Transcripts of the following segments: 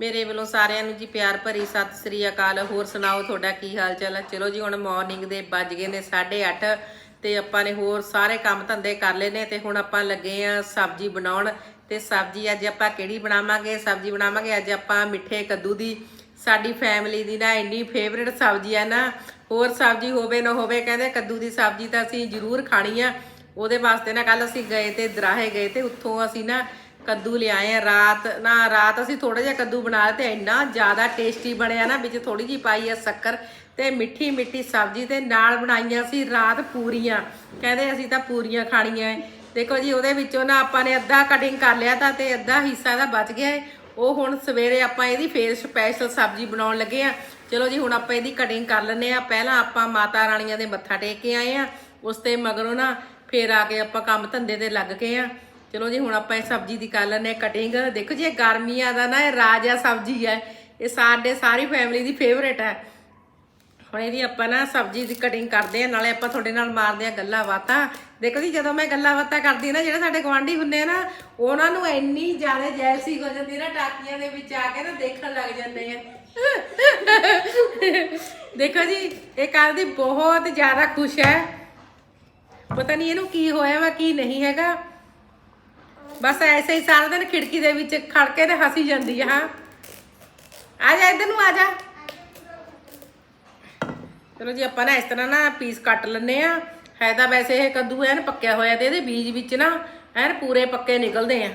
ਮੇਰੇ ਵੱਲੋਂ ਸਾਰਿਆਂ ਨੂੰ ਜੀ ਪਿਆਰ ਭਰੀ ਸਤਿ ਸ੍ਰੀ ਅਕਾਲ। ਹੋਰ ਸੁਣਾਓ, ਤੁਹਾਡਾ ਕੀ ਹਾਲ ਚਾਲ ਹੈ ਚਲੋ ਜੀ, ਹੁਣ ਮਾਰਨਿੰਗ ਦੇ ਵੱਜ ਗਏ ਨੇ 8:30 ਤੇ ਆਪਾਂ ਨੇ ਹੋਰ ਸਾਰੇ ਕੰਮ ਧੰਦੇ ਕਰ ਲਏ ਨੇ ਤੇ ਹੁਣ ਆਪਾਂ ਲੱਗੇ ਆ ਸਬਜ਼ੀ ਬਣਾਉਣ। ਤੇ ਸਬਜ਼ੀ ਅੱਜ ਆਪਾਂ ਕਿਹੜੀ ਬਣਾਵਾਂਗੇ? ਸਬਜ਼ੀ ਬਣਾਵਾਂਗੇ ਅੱਜ ਆਪਾਂ ਮਿੱਠੇ ਕੱਦੂ ਦੀ। ਸਾਡੀ ਫੈਮਿਲੀ ਦੀ ਨਾ ਇੰਨੀ ਫੇਵਰੇਟ ਸਬਜ਼ੀ ਆ ਨਾ, ਹੋਰ ਸਬਜ਼ੀ ਹੋਵੇ ਨਾ ਹੋਵੇ, ਕਹਿੰਦੇ ਕੱਦੂ ਦੀ ਸਬਜ਼ੀ ਤਾਂ ਅਸੀਂ ਜ਼ਰੂਰ ਖਾਣੀ ਆ। ਉਹਦੇ ਵਾਸਤੇ ਨਾ ਕੱਲ ਅਸੀਂ ਗਏ ਤੇ ਦਰਾਹੇ ਗਏ ਤੇ ਉੱਥੋਂ ਅਸੀਂ ਨਾ ਕੱਦੂ ਲਿਆਏ ਆ ਰਾਤ। ਨਾ, ਰਾਤ ਅਸੀਂ ਥੋੜਾ ਜਿਹਾ ਕੱਦੂ ਬਣਾ ਲਿਆ ਤੇ ਇੰਨਾ ਜ਼ਿਆਦਾ ਟੇਸਟੀ ਬਣਿਆ ਨਾ, ਵਿੱਚ ਥੋੜੀ ਜਿਹੀ ਪਾਈ ਆ ਸ਼ੱਕਰ ਤੇ ਮਿੱਠੀ ਮਿੱਠੀ ਸਬਜ਼ੀ ਤੇ ਨਾਲ ਬਣਾਈਆਂ ਸੀ ਰਾਤ ਪੂਰੀਆਂ। ਕਹਿੰਦੇ ਅਸੀਂ ਤਾਂ ਪੂਰੀਆਂ ਖਾਣੀਆਂ ਏ ਦੇਖੋ ਜੀ, ਉਹਦੇ ਵਿੱਚੋਂ ਨਾ ਆਪਾਂ ਨੇ ਅੱਧਾ ਕਟਿੰਗ ਕਰ ਲਿਆ ਤਾਂ ਤੇ ਅੱਧਾ ਹਿੱਸਾ ਇਹਦਾ ਬਚ ਗਿਆ ਹੈ ਉਹ ਹੁਣ ਸਵੇਰੇ ਆਪਾਂ ਇਹਦੀ ਫੇਰ ਸਪੈਸ਼ਲ ਸਬਜ਼ੀ ਬਣਾਉਣ ਲੱਗੇ ਆ। ਚਲੋ ਜੀ, ਹੁਣ ਆਪਾਂ ਇਹਦੀ ਕਟਿੰਗ ਕਰ ਲੈਨੇ ਆ। ਪਹਿਲਾਂ ਆਪਾਂ ਮਾਤਾ ਰਾਣੀਆਂ ਦੇ ਮੱਥਾ ਟੇਕ ਕੇ ਆਏ ਆ। ਉਸ ਤੇ ਮਗਰੋਂ ਨਾ ਫੇਰ ਆ ਕੇ ਆਪਾਂ ਕੰਮ ਧੰਦੇ ਤੇ ਲੱਗ ਗਏ ਆ। ਚਲੋ ਜੀ, ਹੁਣ ਆਪਾਂ ਇਹ ਸਬਜ਼ੀ ਦੀ ਕਰ ਲੈਨੇ ਕਟਿੰਗ ਦੇਖੋ ਜੀ, ਇਹ ਗਰਮੀਆਂ ਦਾ ਨਾ, ਇਹ ਰਾਜਾ ਸਬਜ਼ੀ ਹੈ। ਇਹ ਸਾਡੇ ਸਾਰੀ ਫੈਮਿਲੀ ਦੀ ਫੇਵਰੇਟ ਹੈ। ਹੁਣ ਇਹਦੀ ਆਪਾਂ ਨਾ ਸਬਜ਼ੀ ਦੀ ਕਟਿੰਗ ਕਰਦੇ ਆ ਨਾਲੇ ਆਪਾਂ ਤੁਹਾਡੇ ਨਾਲ ਮਾਰਦੇ ਆ ਗੱਲਾਂ ਬਾਤਾਂ। ਦੇਖੋ ਜੀ, ਜਦੋਂ ਮੈਂ ਗੱਲਾਂ ਬਾਤਾਂ ਕਰਦੀ ਨਾ, ਜਿਹੜੇ ਸਾਡੇ ਗਵਾਂਢੀ ਹੁੰਦੇ ਆ ਨਾ, ਉਹਨਾਂ ਨੂੰ ਇੰਨੀ ਜ਼ਿਆਦਾ ਜੈਲਸੀ ਹੋ ਜਾਂਦੀ ਨਾ, ਟਾਕੀਆਂ ਦੇ ਵਿੱਚ ਆ ਕੇ ਨਾ ਦੇਖਣ ਲੱਗ ਜਾਂਦੇ ਆ। ਦੇਖੋ ਜੀ, ਇਹ ਕੱਲ ਦੀ ਬਹੁਤ ਜ਼ਿਆਦਾ ਖੁਸ਼ ਹੈ। ਪਤਾ ਨਹੀਂ ਇਹਨੂੰ ਕੀ ਹੋਇਆ ਵਾ, ਕੀ ਨਹੀਂ ਹੈਗਾ। ਬਸ ਐਸੇ ਹੀ ਸਾਰਾ ਦਿਨ ਖਿੜਕੀ ਦੇ ਵਿੱਚ ਖੜ ਕੇ ਤੇ ਹੱਸੀ ਜਾਂਦੀ ਆ, ਹਾਂ। ਆ ਜਾ ਇੱਧਰ ਨੂੰ, ਆ ਜਾ। ਚਲੋ ਜੀ, ਆਪਾਂ ਨਾ ਇਸ ਤਰ੍ਹਾਂ ਨਾ ਪੀਸ ਕੱਟ ਲੈਨੇ ਆ। ਹੈ ਤਾਂ ਵੈਸੇ ਇਹ ਕੱਦੂ ਐਨ ਪੱਕਿਆ ਹੋਇਆ ਤੇ ਇਹਦੇ ਬੀਜ ਵਿੱਚ ਨਾ ਐਨ ਪੂਰੇ ਪੱਕੇ ਨਿਕਲਦੇ ਆ।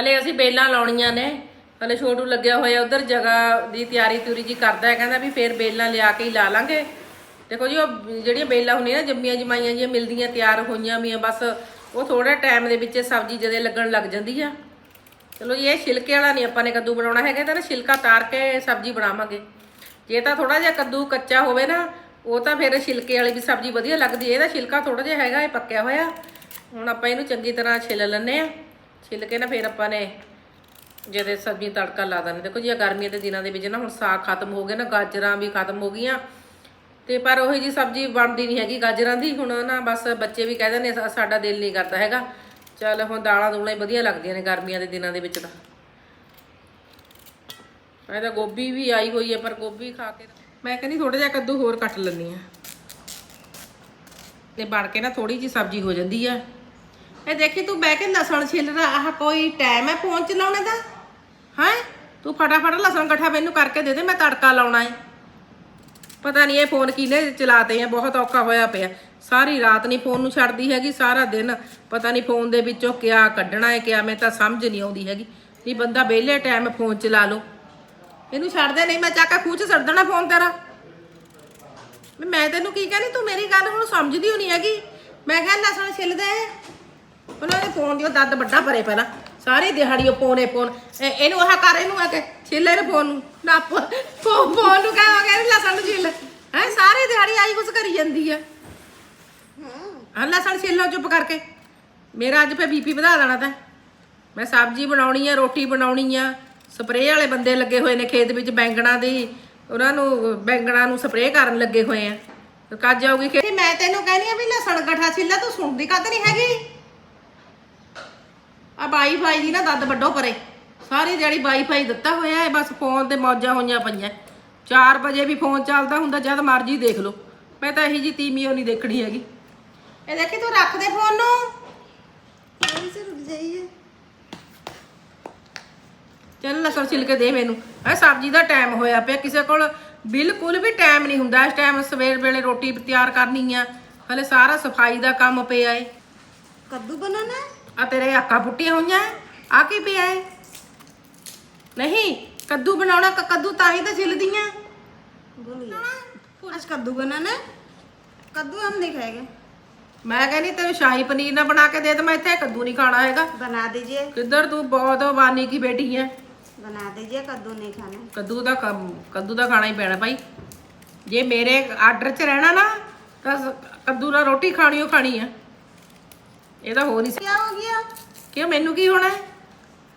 ਹਲੇ ਅਸੀਂ ਬੇਲਾਂ ਲਾਉਣੀਆਂ ਨੇ। ਹਲੇ ਛੋਟੂ ਲੱਗਿਆ ਹੋਇਆ ਉਧਰ ਜਗ੍ਹਾ ਦੀ ਤਿਆਰੀ ਤੂਰੀ ਜੀ ਕਰਦਾ ਹੈ, ਕਹਿੰਦਾ ਵੀ ਫੇਰ ਬੇਲਾਂ ਲਿਆ ਕੇ ਹੀ ਲਾ ਲਾਂਗੇ। ਦੇਖੋ ਜੀ, ਉਹ ਜਿਹੜੀਆਂ ਬੇਲਾਂ ਹੁੰਦੀਆਂ ਨਾ, ਜੰਮੀਆਂ ਜਮਾਈਆਂ ਜੀਆਂ ਮਿਲਦੀਆਂ, ਤਿਆਰ ਹੋਈਆਂ ਵੀਆਂ ਬਸ ਉਹ ਥੋੜਾ ਟਾਈਮ ਦੇ ਵਿੱਚ ਸਬਜ਼ੀ ਜਦੇ ਲੱਗਣ ਲੱਗ ਜਾਂਦੀ ਆ। ਚਲੋ ਜੀ ਇਹ ਛਿਲਕੇ ਵਾਲਾ ਨਹੀਂ ਆਪਾਂ ਨੇ ਕੱਦੂ ਬਣਾਉਣਾ ਹੈਗਾ ਤਾਂ ਨਾ ਛਿਲਕਾ ਤਾਰ ਕੇ ਸਬਜ਼ੀ ਬਣਾਵਾਂਗੇ। ਜੇ ਤਾਂ ਥੋੜਾ ਜਿਹਾ ਕੱਦੂ ਕੱਚਾ ਹੋਵੇ ਨਾ, ਉਹ ਤਾਂ ਫਿਰ ਛਿਲਕੇ ਵਾਲੀ ਵੀ ਸਬਜ਼ੀ ਵਧੀਆ ਲੱਗਦੀ ਹੈ ਇਹਦਾ ਛਿਲਕਾ ਥੋੜਾ ਜਿਹਾ ਹੈਗਾ, ਇਹ ਪੱਕਿਆ ਹੋਇਆ। ਹੁਣ ਆਪਾਂ ਇਹਨੂੰ ਚੰਗੀ ਤਰ੍ਹਾਂ ਛਿੱਲ ਲੈਂਦੇ ਆ। ਛਿੱਲ ਕੇ ਨਾ ਫਿਰ ਆਪਾਂ ਨੇ ਜਿਹਦੇ ਸਬਜ਼ੀ ਤੜਕਾ ਲਾ ਦਾਂਗੇ ਦੇਖੋ ਜੀ, ਆਹ ਗਰਮੀਆਂ ਦੇ ਦਿਨਾਂ ਦੇ ਵਿੱਚ ਨਾ ਹੁਣ ਸਾਗ ਖਤਮ ਹੋ ਗਿਆ ਨਾ, ਗਾਜਰਾਂ ਵੀ ਖਤਮ ਹੋ ਗਈਆਂ। ਤੇ ਪਰ ਉਹੀ ਜੀ ਸਬਜ਼ੀ ਬਣਦੀ ਨਹੀਂ ਹੈਗੀ ਗਾਜਰਾਂ ਦੀ, ਹੁਣ ਨਾ ਬਸ ਬੱਚੇ ਵੀ ਕਹਿੰਦੇ ਨੇ ਸਾਡਾ ਦਿਲ ਨਹੀਂ ਕਰਦਾ ਹੈਗਾ। ਚੱਲ ਹੁਣ ਦਾਲਾਂ ਦੂਲਾਂ ਹੀ ਵਧੀਆ ਲੱਗਦੀਆਂ ਨੇ ਗਰਮੀਆਂ ਦੇ ਦਿਨਾਂ ਦੇ ਵਿੱਚ ਤਾਂ। ਮੈਂ ਤਾਂ ਗੋਭੀ ਵੀ ਆਈ ਹੋਈ ਹੈ, ਪਰ ਗੋਭੀ ਖਾ ਕੇ ਮੈਂ ਕਹਿੰਦੀ ਥੋੜਾ ਜਿਹਾ ਕੱਦੂ ਹੋਰ ਕੱਟ ਲੈਣੀ ਆ ਤੇ ਬਣ ਕੇ ਨਾ ਥੋੜੀ ਜੀ ਸਬਜ਼ੀ ਹੋ ਜਾਂਦੀ ਆ। ਇਹ ਦੇਖੀ ਤੂੰ ਬਹਿ ਕੇ ਲਸਣ ਛਿੱਲਦਾ ਆਹ ਕੋਈ ਟਾਈਮ ਹੈ ਪਹੁੰਚ ਲਾਉਣੇ ਦਾ? ਹੈ? ਤੂੰ ਫਟਾਫਟ ਲਸਣ ਇਕੱਠਾ ਮੈਨੂੰ ਕਰਕੇ ਦੇ ਦੇ, ਮੈਂ ਤੜਕਾ ਲਾਉਣਾ ਹੈ ਪਤਾ ਨਹੀਂ ਇਹ ਫੋਨ ਕਿਹਨੇ ਚਲਾਤੇ ਆ, ਬਹੁਤ ਔਖਾ ਹੋਇਆ ਪਿਆ। ਸਾਰੀ ਰਾਤ ਨਹੀਂ ਫੋਨ ਨੂੰ ਛੱਡਦੀ ਹੈਗੀ, ਸਾਰਾ ਦਿਨ ਪਤਾ ਨਹੀਂ ਫੋਨ ਦੇ ਵਿੱਚੋਂ ਕਿਆ ਕੱਢਣਾ ਹੈ, ਕਿਆ ਮੈਂ ਤਾਂ ਸਮਝ ਨਹੀਂ ਆਉਂਦੀ ਹੈਗੀ। ਵੀ ਬੰਦਾ ਵਿਹਲੇ ਟਾਈਮ ਫੋਨ ਚਲਾ ਲਓ। ਇਹਨੂੰ ਛੱਡਦੇ ਨਹੀਂ, ਮੈਂ ਚੱਕ ਕੇ ਖੂਹ 'ਚ ਛੱਡ ਦੇਣਾ ਫੋਨ ਤੇਰਾ। ਮੈਂ ਤੈਨੂੰ ਕੀ ਕਹਿੰਦੀ ਤੂੰ ਮੇਰੀ ਗੱਲ ਹੁਣ ਸਮਝਦੀ ਹੋਣੀ ਹੈਗੀ। ਮੈਂ ਕਿਹਾ ਲਸਣ ਛਿੱਲ ਦੇ ਉਹਨਾਂ ਦੇ ਫੋਨ ਦੀ ਉਹ ਦੱਦ ਵੱਡਾ ਭਰੇ ਪਹਿਲਾਂ। ਸਾਰੀ ਦਿਹਾੜੀ ਉਹ ਫੋਨ ਇਹ ਇਹ- ਇਹਨੂੰ ਆਹ ਕਰ, ਇਹਨੂੰ ਆ ਕੇ ਛਿੱਲੇ ਨੇ ਫੋਨ ਨੂੰ। ਨਾ ਫੋਨ ਫੋਨ ਨੂੰ ਕਹਾਂਗੇ ਲਸਣ ਨੂੰ ਛਿੱਲ। ਹੈ, ਸਾਰੀ ਦਿਹਾੜੀ ਆਈ ਕੁਛ ਕਰੀ ਜਾਂਦੀ ਆ। ਹਾਂ ਲਸਣ ਛਿੱਲੋ ਚੁੱਪ ਕਰਕੇ। ਮੇਰਾ ਅੱਜ ਫੇ ਬੀਪੀ ਵਧਾ ਦੇਣਾ ਤਾਂ। ਮੈਂ ਸਬਜ਼ੀ ਬਣਾਉਣੀ ਆ, ਰੋਟੀ ਬਣਾਉਣੀ ਆ। ਸਪਰੇਅ ਵਾਲੇ ਬੰਦੇ ਲੱਗੇ ਹੋਏ ਨੇ ਖੇਤ ਵਿੱਚ ਬੈਂਗਣਾ ਦੀ। ਉਹਨਾਂ ਨੂੰ, ਬੈਂਗਣਾ ਨੂੰ ਸਪਰੇਅ ਕਰਨ ਲੱਗੇ ਹੋਏ ਆ। ਕੱਜ ਆਉਗੀ ਖੇਤ ਮੈਂ ਤੈਨੂੰ ਕਹਿੰਦੀ ਆ ਵੀ ਲਸਣ ਗਠਾ ਛਿੱਲਾ, ਤੂੰ ਸੁਣਦੀ ਕਦ ਨਹੀਂ ਹੈਗੀ? ਆ ਵਾਈਫਾਈ ਦੀ ਨਾ ਦੱਦ ਵੱਡੋ ਪਰੇ। ਸਾਰੀ ਜਿਹੜੀ ਵਾਈਫਾਈ ਦਿੱਤਾ ਹੋਇਆ ਹੈ ਬਸ ਫੋਨ ਤੇ ਮੌਜਾਂ ਹੋਈਆਂ ਪਈਆਂ। 4 ਵਜੇ ਵੀ ਫੋਨ ਚੱਲਦਾ ਹੁੰਦਾ ਜਦ ਮਰਜ਼ੀ ਦੇਖ ਲਓ। ਮੈਂ ਤਾਂ ਇਹੀ ਜੀ ਤੀਮੀਓ ਨਹੀਂ ਦੇਖਣੀ ਹੈਗੀ। ਇਹ ਦੇਖੀ ਤੂੰ ਰੱਖ ਦੇ ਫੋਨ ਨੂੰ। ਸਿਰ ਰੁਕ ਜਾਈਏ। ਚੱਲ ਲਸਣ ਛਿਲਕੇ ਦੇ ਮੈਨੂੰ। ਐ ਸਬਜ਼ੀ ਦਾ ਟਾਈਮ ਹੋਇਆ ਪਿਆ ਕਿਸੇ ਕੋਲ ਬਿਲਕੁਲ ਵੀ ਟਾਈਮ ਨਹੀਂ ਹੁੰਦਾ। ਇਸ ਟਾਈਮ ਸਵੇਰ ਵੇਲੇ ਰੋਟੀ ਤਿਆਰ ਕਰਨੀ ਆ। ਹਲੇ ਸਾਰਾ ਸਫ਼ਾਈ ਦਾ ਕੰਮ ਪਿਆ ਏ। ਕੱਦੂ ਬਣਾਣਾ ਆ ਤੇਰੇ ਆਕਾ ਪੁੱਟੀਆਂ ਹੋਈਆਂ ਆ ਕੀ ਪਿਆ ਏ ਨਹੀਂ ਕੱਦੂ ਬਣਾਉਣਾ ਕ- ਕੱਦੂ ਤਾਂ ਹੀ ਤਾਂ ਛਿਲਦੀਆਂ बोलिए आज कद्दू बनाना है कद्दू हम नहीं खाएंगे ਮੈਂ ਕਹਿੰਦੀ ਤੈਨੂੰ ਸ਼ਾਹੀ ਪਨੀਰ ਨਾ ਬਣਾ ਕੇ ਦੇ ਤੇ ਮੈਂ ਇੱਥੇ ਕੱਦੂ ਨਹੀਂ ਖਾਣਾ ਹੈਗਾ बना दीजिए ਕਿੱਧਰ ਤੂੰ ਬਹੁਤ ਵਾਨੀ ਕੀ ਬੇਟੀ ਹੈ बना दीजिए कद्दू नहीं खाना ਕੱਦੂ ਦਾ ਕੰਮ ਕੱਦੂ ਦਾ ਖਾਣਾ ਹੀ ਪੈਣਾ ਭਾਈ ਜੇ ਮੇਰੇ ਆਰਡਰ 'ਚ ਰਹਿਣਾ ਨਾ ਤਾਂ ਸ- ਕੱਦੂ ਨਾਲ ਰੋਟੀ ਖਾਣੀ ਓ ਖਾਣੀ ਆ ਇਹ ਤਾਂ ਹੋ ਨਹੀਂ क्या हो गया ਕਿਉਂ ਮੈਨੂੰ ਕੀ ਹੋਣਾ ਹੈ?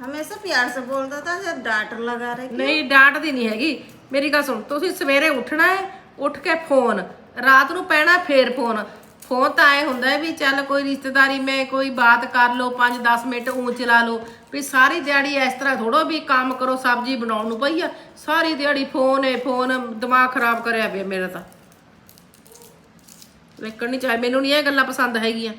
हमेशा प्यार से बोलता था जब डांट लगा रहे ਨਹੀਂ ਡਾਂਟਦੀ ਨਹੀਂ ਹੈਗੀ ਮੇਰੀ ਗੱਲ ਸੁਣ ਤੁਸੀਂ ਸਵੇਰੇ ਉੱਠਣਾ ਹੈ ਉੱਠ ਕੇ ਫੋਨ ਰਾਤ ਨੂੰ ਪੈਣਾ ਫੇਰ ਫੋਨ ਫੋਨ ਤਾਂ ਐ ਹੁੰਦਾ ਹੈ ਵੀ ਚੱਲ ਕੋਈ ਰਿਸ਼ਤੇਦਾਰੀ ਮੈਂ ਕੋਈ ਬਾਤ ਕਰ ਲਓ 5-10 ਮਿੰਟ ਊਂ ਚਲਾ ਲਓ ਵੀ ਸਾਰੀ ਦਿਹਾੜੀ ਇਸ ਤਰ੍ਹਾਂ ਥੋੜੋ ਵੀ ਕੰਮ ਕਰੋ ਸਬਜ਼ੀ ਬਣਾਉਣ ਨੂੰ ਪਈ ਆ ਸਾਰੀ ਦਿਹਾੜੀ ਫੋਨ ਏ ਫੋਨ ਦਿਮਾਗ ਖਰਾਬ ਕਰਿਆ ਪਿਆ ਮੇਰਾ ਤਾਂ ਵੇਖਣ ਨਹੀਂ ਚਾਹੇ ਮੈਨੂੰ ਨਹੀਂ ਇਹ ਗੱਲਾਂ ਪਸੰਦ ਹੈਗੀਆਂ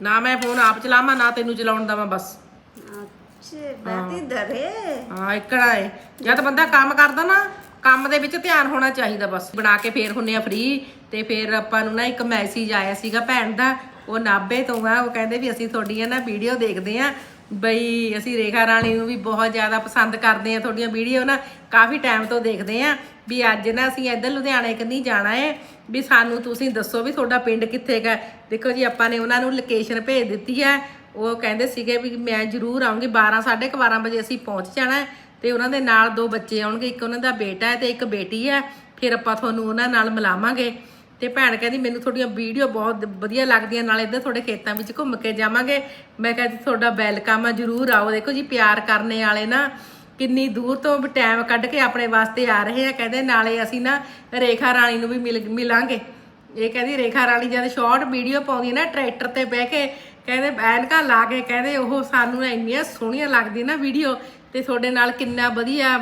ਨਾ ਮੈਂ ਫੋਨ ਆਪ ਚਲਾਵਾਂ ਨਾ ਤੈਨੂੰ ਚਲਾਉਣ ਦਵਾਂ ਬਸ। ਅੱਛੇ ਬੈਠੀ ਦਰੇ ਹਾਂ। ਇਕੜਾ ਏ। ਜਦ ਬੰਦਾ ਕੰਮ ਕਰਦਾ ਨਾ ਕੰਮ ਦੇ ਵਿੱਚ ਧਿਆਨ ਹੋਣਾ ਚਾਹੀਦਾ ਬਸ। ਬਣਾ ਕੇ ਫੇਰ ਹੁੰਨੇ ਆ ਫ੍ਰੀ ਤੇ ਫੇਰ ਆਪਾਂ ਨੂੰ ਨਾ ਇੱਕ ਮੈਸੇਜ ਆਇਆ ਸੀਗਾ ਭੈਣ ਦਾ ਉਹ ਨਾਬੇ ਤੋਂ ਆ ਉਹ ਕਹਿੰਦੇ ਵੀ ਅਸੀਂ ਤੁਹਾਡੀਆਂ ਨਾ ਵੀਡੀਓ ਦੇਖਦੇ ਆ। ਬਈ ਅਸੀਂ ਰੇਖਾ ਰਾਣੀ ਨੂੰ ਵੀ ਬਹੁਤ ਜ਼ਿਆਦਾ ਪਸੰਦ ਕਰਦੇ ਆ ਤੁਹਾਡੀਆਂ ਵੀਡੀਓ ਨਾ ਕਾਫੀ ਟਾਈਮ ਤੋਂ ਦੇਖਦੇ ਆ ਵੀ ਅੱਜ ਨਾ ਅਸੀਂ ਇੱਧਰ ਲੁਧਿਆਣੇ ਕੰਨੀ ਜਾਣਾ ਏ ਵੀ ਸਾਨੂੰ ਤੁਸੀਂ ਦੱਸੋ ਵੀ ਤੁਹਾਡਾ ਪਿੰਡ ਕਿੱਥੇ ਗਾ ਦੇਖੋ ਜੀ, ਆਪਾਂ ਨੇ ਉਹਨਾਂ ਨੂੰ ਲੋਕੇਸ਼ਨ ਭੇਜ ਦਿੱਤੀ ਹੈ। ਉਹ ਕਹਿੰਦੇ ਸੀਗੇ ਵੀ ਮੈਂ ਜ਼ਰੂਰ ਆਉਂਗੀ। 12 12:30 ਵਜੇ ਅਸੀਂ ਪਹੁੰਚ ਜਾਣਾ ਹੈ ਤੇ ਉਹਨਾਂ ਦੇ ਨਾਲ ਦੋ ਬੱਚੇ ਆਉਣਗੇ। ਇੱਕ ਉਹਨਾਂ ਦਾ ਬੇਟਾ ਹੈ ਤੇ ਇੱਕ ਬੇਟੀ ਹੈ। ਫਿਰ ਆਪਾਂ ਤੁਹਾਨੂੰ ਉਹਨਾਂ ਨਾਲ ਮਿਲਾਵਾਂਗੇ। ਤੇ ਭੈਣ ਕਹਿੰਦੀ, ਮੈਨੂੰ ਤੁਹਾਡੀਆਂ ਵੀਡੀਓ ਬਹੁਤ ਵਧੀਆ ਲੱਗਦੀਆਂ। ਨਾਲ ਇੱਧਰ ਤੁਹਾਡੇ ਖੇਤਾਂ ਵਿੱਚ ਘੁੰਮ ਕੇ ਜਾਵਾਂਗੇ। ਮੈਂ ਕਹਿੰਦੀ ਤੁਹਾਡਾ ਵੈਲਕਮ ਆ। ਜ਼ਰੂਰ ਆਓ। ਦੇਖੋ ਜੀ, ਪਿਆਰ ਕਰਨੇ ਵਾਲੇ ਨਾ। ਕਿੰਨੀ ਦੂਰ ਤੋਂ ਟਾਈਮ ਕੱਢ ਕੇ ਆਪਣੇ ਵਾਸਤੇ ਆ ਰਹੇ ਆ। ਕਹਿੰਦੇ ਨਾਲੇ ਅਸੀਂ ਨਾ ਰੇਖਾ ਰਾਣੀ ਨੂੰ ਵੀ ਮਿਲ ਮਿਲਾਂਗੇ। ਇਹ ਕਹਿੰਦੀ ਰੇਖਾ ਰਾਣੀ ਜਦ ਸ਼ਾਰਟ ਵੀਡੀਓ ਪਾਉਂਦੀ ਨਾ ਟਰੈਕਟਰ ਤੇ ਬਹਿ ਕੇ ਕਹਿੰਦੇ ਐਨਕਾਂ ਲਾ ਕੇ ਕਹਿੰਦੇ ਉਹ ਸਾਨੂੰ ਇੰਨੀਆਂ ਸੋਹਣੀਆਂ ਲੱਗਦੀਆਂ ਨਾ ਵੀਡੀਓ ਤੇ ਤੁਹਾਡੇ ਨਾਲ ਕਿੰਨਾ ਵਧੀਆ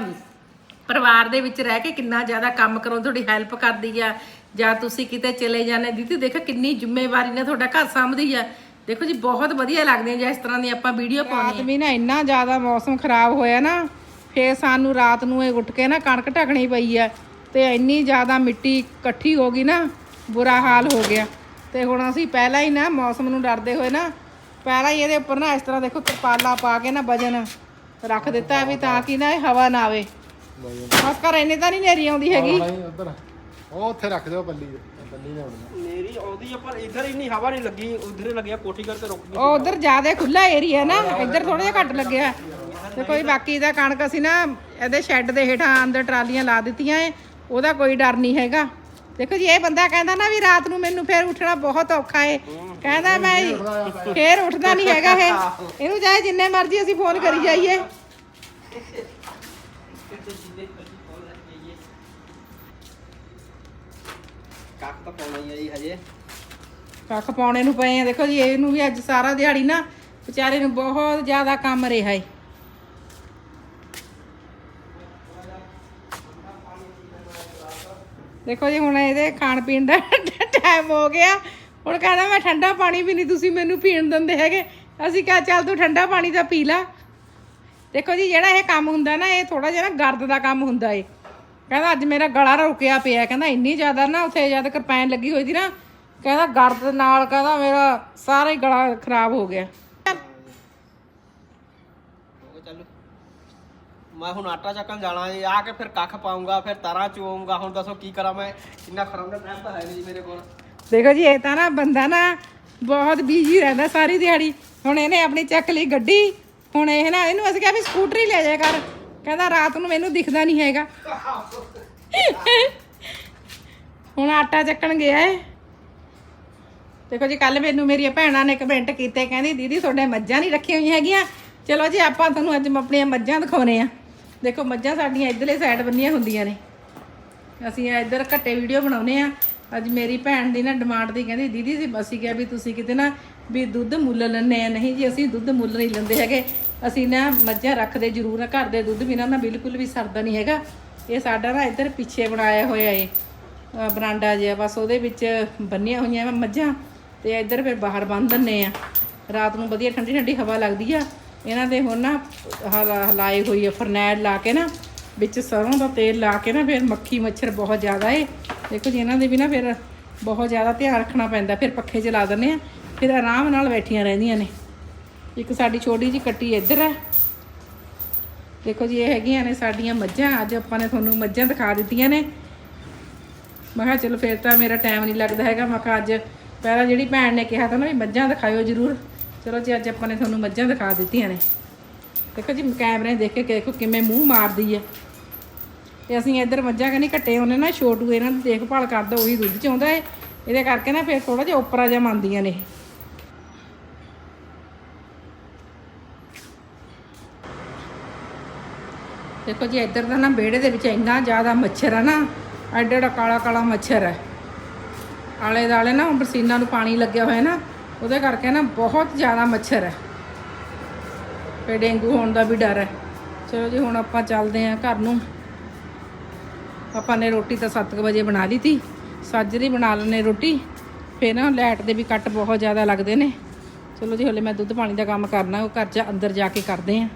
ਪਰਿਵਾਰ ਦੇ ਵਿੱਚ ਰਹਿ ਕੇ ਕਿੰਨਾ ਜ਼ਿਆਦਾ ਕੰਮ ਕਰੋ, ਤੁਹਾਡੀ ਹੈਲਪ ਕਰਦੀ ਆ। ਜਾਂ ਤੁਸੀਂ ਕਿਤੇ ਚਲੇ ਜਾਂਦੇ। ਦੀਦੀ ਦੇਖੋ ਕਿੰਨੀ ਜ਼ਿੰਮੇਵਾਰੀ ਨਾਲ ਤੁਹਾਡਾ ਘਰ ਸਾਂਭਦੀ ਆ। ਦੇਖੋ ਜੀ, ਬਹੁਤ ਵਧੀਆ ਲੱਗਦੀਆਂ ਜੇ ਇਸ ਤਰ੍ਹਾਂ ਦੀ ਆਪਾਂ ਵੀਡੀਓ ਪਾਉਂਦੇ ਰਾਤ ਵੀ ਨਾ ਇੰਨਾ ਜ਼ਿਆਦਾ ਮੌਸਮ ਖਰਾਬ ਹੋਇਆ ਨਾ ਫੇਰ ਸਾਨੂੰ ਰਾਤ ਨੂੰ ਇਹ ਉੱਠ ਕੇ ਨਾ ਕਣਕ ਢਕਣੀ ਪਈ ਆ ਤੇ ਇੰਨੀ ਜ਼ਿਆਦਾ ਮਿੱਟੀ ਇਕੱਠੀ ਹੋ ਗਈ ਨਾ ਬੁਰਾ ਹਾਲ ਹੋ ਗਿਆ। ਤੇ ਹੁਣ ਅਸੀਂ ਪਹਿਲਾਂ ਹੀ ਨਾ ਮੌਸਮ ਨੂੰ ਡਰਦੇ ਹੋਏ ਨਾ ਪਹਿਲਾਂ ਹੀ ਇਹਦੇ ਉੱਪਰ ਨਾ ਇਸ ਤਰ੍ਹਾਂ ਦੇਖੋ ਤਰਪਾਲਾ ਪਾ ਕੇ ਨਾ ਵਜਨ ਰੱਖ ਦਿੱਤਾ ਵੀ ਤਾਂ ਕਿ ਨਾ ਇਹ ਹਵਾ ਨਾ ਆਵੇ। ਬਸ ਕਰ ਇੰਨੇ ਤਾਂ ਨਹੀਂ ਨੇਰੀ ਆਉਂਦੀ ਹੈਗੀ? ਉਹ ਉੱਥੇ ਰੱਖ ਦਿਓ ਬੱਲੀ ਬੱਲੀ ਨੇ ਉੜਨਾ ਮੇਰੀ ਆਉਂਦੀ ਆ ਪਰ ਇੱਧਰ ਇੰਨੀ ਹਵਾ ਨਹੀਂ ਲੱਗੀ ਉਧਰ ਲੱਗਿਆ ਕੋਠੀ ਕਰਕੇ ਰੁਕ ਗਈ। ਉਹ ਉਧਰ ਜ਼ਿਆਦਾ ਖੁੱਲਾ ਏਰੀਆ ਨਾ ਇੱਧਰ ਥੋੜਾ ਜਿਹਾ ਘੱਟ ਲੱਗਿਆ ਤੇ ਕੋਈ ਬਾਕੀ ਦਾ ਕਣਕ ਅਸੀਂ ਨਾ ਇਹਦੇ ਸ਼ੈੱਡ ਦੇ ਹੇਠਾਂ ਅੰਦਰ ਟਰਾਲੀਆਂ ਲਾ ਦਿੱਤੀਆਂ ਏ ਉਹਦਾ ਕੋਈ ਡਰ ਨਹੀਂ ਹੈਗਾ। ਦੇਖੋ ਜੀ ਇਹ ਬੰਦਾ ਕਹਿੰਦਾ ਨਾ ਵੀ ਰਾਤ ਨੂੰ ਮੈਨੂੰ ਫੇਰ ਉੱਠਣਾ ਬਹੁਤ ਔਖਾ ਏ। ਕਹਿੰਦਾ ਮੈਂ ਫੇਰ ਉੱਠਦਾ ਨਹੀਂ ਹੈਗਾ ਇਹ। ਇਹਨੂੰ ਚਾਹੇ ਜਿੰਨੇ ਮਰਜ਼ੀ ਅਸੀਂ ਫੋਨ ਕਰੀ ਜਾਈਏ। ਕੱਖ ਤਾਂ ਪਾਉਣਾ ਹੀ ਆ ਜੀ ਹਜੇ। ਕੱਖ ਪਾਉਣੇ ਨੂੰ ਪਏ ਆ। ਦੇਖੋ ਜੀ, ਇਹਨੂੰ ਵੀ ਅੱਜ ਸਾਰਾ ਦਿਹਾੜੀ ਨਾ ਵਿਚਾਰੇ ਨੂੰ ਬਹੁਤ ਜ਼ਿਆਦਾ ਕੰਮ ਰਿਹਾ ਏ। ਦੇਖੋ ਜੀ, ਹੁਣ ਇਹਦੇ ਖਾਣ ਪੀਣ ਦਾ ਟਾਈਮ ਹੋ ਗਿਆ। ਹੁਣ ਕਹਿੰਦਾ ਮੈਂ ਠੰਡਾ ਪਾਣੀ ਵੀ ਨਹੀਂ, ਤੁਸੀਂ ਮੈਨੂੰ ਪੀਣ ਦਿੰਦੇ ਹੈਗੇ। ਅਸੀਂ ਕਿਹਾ, ਚੱਲ ਤੂੰ ਠੰਡਾ ਪਾਣੀ ਤਾਂ ਪੀ ਲੈ। ਦੇਖੋ ਜੀ, ਜਿਹੜਾ ਇਹ ਕੰਮ ਹੁੰਦਾ ਨਾ, ਇਹ ਥੋੜਾ ਜਿਹਾ ਨਾ ਗਰਦ ਦਾ ਕੰਮ ਹੁੰਦਾ ਏ। ਕਹਿੰਦਾ ਅੱਜ ਮੇਰਾ ਗਲਾ ਰੁਕਿਆ ਪਿਆ ਕਹਿੰਦਾ ਇੰਨੀ ਜ਼ਿਆਦਾ ਨਾ ਉੱਥੇ ਜਦ ਕਿਰਪੈਨ ਲੱਗੀ ਹੋਈ ਸੀ ਨਾ ਕਹਿੰਦਾ ਗਰਦ ਨਾਲ ਕਹਿੰਦਾ ਮੇਰਾ ਸਾਰਾ ਹੀ ਗਲਾ ਖਰਾਬ ਹੋ ਗਿਆ। ਉਹ ਚੱਲ ਮੈਂ ਹੁਣ ਆਟਾ ਚੱਕਣ ਜਾਣਾ ਜੀ ਆ ਕੇ ਫਿਰ ਕੱਖ ਪਾਉਂਗਾ ਫਿਰ ਤਾਰਾਂ ਚੋਊਂਗਾ ਹੁਣ ਦੱਸੋ ਕੀ ਕਰਾਂ ਮੈਂ ਇੰਨਾ ਖਰਨ ਦਾ ਟਾਈਮ ਤਾਂ ਹੈ ਨਹੀਂ ਜੀ ਮੇਰੇ ਕੋਲ। ਦੇਖੋ ਜੀ ਇਹ ਤਾਂ ਨਾ ਬੰਦਾ ਨਾ ਬਹੁਤ ਬਿਜ਼ੀ ਰਹਿੰਦਾ ਸਾਰੀ ਦਿਹਾੜੀ ਹੁਣ ਇਹਨੇ ਆਪਣੀ ਚੱਕ ਲਈ ਗੱਡੀ ਹੁਣ ਇਹ ਨਾ ਇਹਨੂੰ ਅਸੀਂ ਕਿਹਾ ਵੀ ਸਕੂਟਰੀ ਲੈ ਜਾਇਆ ਕਰ। ਕਹਿੰਦਾ ਰਾਤ ਨੂੰ ਮੈਨੂੰ ਦਿਖਦਾ ਨਹੀਂ ਹੈਗਾ। ਹੁਣ ਆਟਾ ਚੱਕਣ ਗਿਆ ਏ। ਦੇਖੋ ਜੀ ਕੱਲ ਮੈਨੂੰ ਮੇਰੀਆਂ ਭੈਣਾਂ ਨੇ ਕਮੈਂਟ ਕੀਤੇ, ਕਹਿੰਦੀ, ਦੀਦੀ, ਤੁਹਾਡੇ ਮੱਝਾਂ ਨਹੀਂ ਰੱਖੀਆਂ ਹੋਈਆਂ ਹੈਗੀਆਂ। ਚਲੋ ਜੀ, ਆਪਾਂ ਤੁਹਾਨੂੰ ਅੱਜ ਆਪਣੀਆਂ ਮੱਝਾਂ ਦਿਖਾਉਨੇ ਆ। ਦੇਖੋ, ਮੱਝਾਂ ਸਾਡੀਆਂ ਇਧਰਲੇ ਸਾਈਡ ਬੰਨੀਆਂ ਹੁੰਦੀਆਂ ਨੇ। ਅਸੀਂ ਇੱਧਰ ਘੱਟੇ ਵੀਡੀਓ ਬਣਾਉਨੇ ਆ। ਅੱਜ ਮੇਰੀ ਭੈਣ ਦੀ ਨਾ ਡਿਮਾਂਡ ਦੀ ਕਹਿੰਦੀ, ਦੀਦੀ ਜੀ ਅਸੀਂ ਕਿਹਾ ਵੀ ਤੁਸੀਂ ਕਿਤੇ ਨਾ ਵੀ ਦੁੱਧ ਮੁੱਲ ਲੈਣੇ ਆ। ਨਹੀਂ ਜੀ, ਅਸੀਂ ਦੁੱਧ ਮੁੱਲ ਨਹੀਂ ਲੈਂਦੇ ਹੈਗੇ। ਅਸੀਂ ਨਾ ਮੱਝਾਂ ਰੱਖਦੇ ਜ਼ਰੂਰ ਆ। ਘਰ ਦੇ ਦੁੱਧ ਬਿਨਾਂ ਨਾ ਬਿਲਕੁਲ ਵੀ ਸਰਦਾ ਨਹੀਂ ਹੈਗਾ। ਇਹ ਸਾਡਾ ਨਾ ਇੱਧਰ ਪਿੱਛੇ ਬਣਾਇਆ ਹੋਇਆ ਏ ਬਰਾਂਡਾ ਜਿਹਾ। ਬਸ ਉਹਦੇ ਵਿੱਚ ਬੰਨੀਆਂ ਹੋਈਆਂ ਵਾ ਮੱਝਾਂ ਤੇ ਇੱਧਰ ਫਿਰ ਬਾਹਰ ਬੰਨ ਦਿੰਨੇ ਆ। ਰਾਤ ਨੂੰ ਵਧੀਆ ਠੰਡੀ ਠੰਡੀ ਹਵਾ ਲੱਗਦੀ ਆ। ਇਹਨਾਂ ਦੇ ਹੁਣ ਨਾ ਹਲਾ- ਹਲਾਈ ਹੋਈ ਆ ਫਰਨੈਲ ਲਾ ਕੇ ਨਾ, ਵਿੱਚ ਸਰੋਂ ਦਾ ਤੇਲ ਲਾ ਕੇ ਨਾ ਫਿਰ ਮੱਖੀ ਮੱਛਰ ਬਹੁਤ ਜ਼ਿਆਦਾ ਏ। ਦੇਖੋ ਜੀ, ਇਹਨਾਂ ਦੇ ਵੀ ਨਾ ਫਿਰ ਬਹੁਤ ਜ਼ਿਆਦਾ ਧਿਆਨ ਰੱਖਣਾ ਪੈਂਦਾ, ਫਿਰ ਪੱਖੇ ਚਲਾ ਦਿੰਦੇ ਆ ਫਿਰ ਆਰਾਮ ਨਾਲ ਬੈਠੀਆਂ ਰਹਿੰਦੀਆਂ ਨੇ। ਇੱਕ ਸਾਡੀ ਛੋਟੀ ਜੀ ਕੱਟੀ ਇੱਧਰ ਹੈ। ਦੇਖੋ ਜੀ, ਇਹ ਹੈਗੀਆਂ ਨੇ ਸਾਡੀਆਂ ਮੱਝਾਂ, ਅੱਜ ਆਪਾਂ ਨੇ ਤੁਹਾਨੂੰ ਮੱਝਾਂ ਦਿਖਾ ਦਿੱਤੀਆਂ ਨੇ। ਮੈਂ ਕਿਹਾ ਚਲੋ ਫਿਰ ਤਾਂ ਮੇਰਾ ਟਾਈਮ ਨਹੀਂ ਲੱਗਦਾ ਹੈਗਾ, ਮੈਂ ਕਿਹਾ ਅੱਜ ਪਹਿਲਾਂ ਜਿਹੜੀ ਭੈਣ ਨੇ ਕਿਹਾ ਤਾਂ ਨਾ ਵੀ ਮੱਝਾਂ ਦਿਖਾਇਓ ਜ਼ਰੂਰ। ਚਲੋ ਜੀ, ਅੱਜ ਆਪਾਂ ਨੇ ਤੁਹਾਨੂੰ ਮੱਝਾਂ ਦਿਖਾ ਦਿੱਤੀਆਂ ਨੇ। ਦੇਖੋ ਜੀ, ਕੈਮਰੇ ਦੇਖ ਕੇ ਦੇਖੋ ਕਿਵੇਂ ਮੂੰਹ ਮਾਰਦੀ ਹੈ। ਤੇ ਅਸੀਂ ਇੱਧਰ ਮੱਝਾਂ ਕਨੀ ਘੱਟੇ ਹੁੰਦੇ ਨਾ, ਛੋਟੂ ਇਹਨਾਂ ਦੀ ਦੇਖਭਾਲ ਕਰਦਾ, ਉਹੀ ਦੁੱਧ ਚਾਉਂਦਾ ਏ। ਇਹਦੇ ਕਰਕੇ ਨਾ ਫਿਰ ਥੋੜਾ ਜਿਹਾ ਉੱਪਰਾ ਜਿਹਾ ਮੰਨਦੀਆਂ ਨੇ ਦੇਖੋ ਜੀ, ਇੱਧਰ ਦਾ ਨਾ ਵਿਹੜੇ ਦੇ ਵਿੱਚ ਇੰਨਾ ਜ਼ਿਆਦਾ ਮੱਛਰ ਆ ਨਾ, ਐਡਾ ਐਡਾ ਕਾਲਾ ਕਾਲਾ ਮੱਛਰ ਹੈ ਆਲੇ ਦਾਲੇ ਨਾ ਬਰਸੀਨਾ ਨੂੰ ਪਾਣੀ ਲੱਗਿਆ ਹੋਇਆ ਨਾ, ਉਹਦੇ ਕਰਕੇ ਨਾ ਬਹੁਤ ਜ਼ਿਆਦਾ ਮੱਛਰ ਹੈ ਤੇ ਡੇਂਗੂ ਹੋਣ ਦਾ ਵੀ ਡਰ ਹੈ ਚਲੋ ਜੀ, ਹੁਣ ਆਪਾਂ ਚੱਲਦੇ ਆਂ ਘਰ ਨੂੰ। ਆਪਾਂ ਨੇ ਰੋਟੀ ਤਾਂ 7 ਵਜੇ ਬਣਾ ਲਈ ਤੀ ਸਾਜਰੀ ਬਣਾ ਲੈਣੇ ਰੋਟੀ, ਫੇਰ ਨਾ ਲਾਈਟ ਦੇ ਵੀ ਕੱਟ ਬਹੁਤ ਜ਼ਿਆਦਾ ਲੱਗਦੇ ਨੇ। ਚਲੋ ਜੀ, ਹਲੇ ਮੈਂ ਦੁੱਧ ਪਾਣੀ ਦਾ ਕੰਮ ਕਰਨਾ, ਉਹ ਘਰ ਚ ਅੰਦਰ ਜਾ ਕੇ ਕਰਦੇ ਆਂ।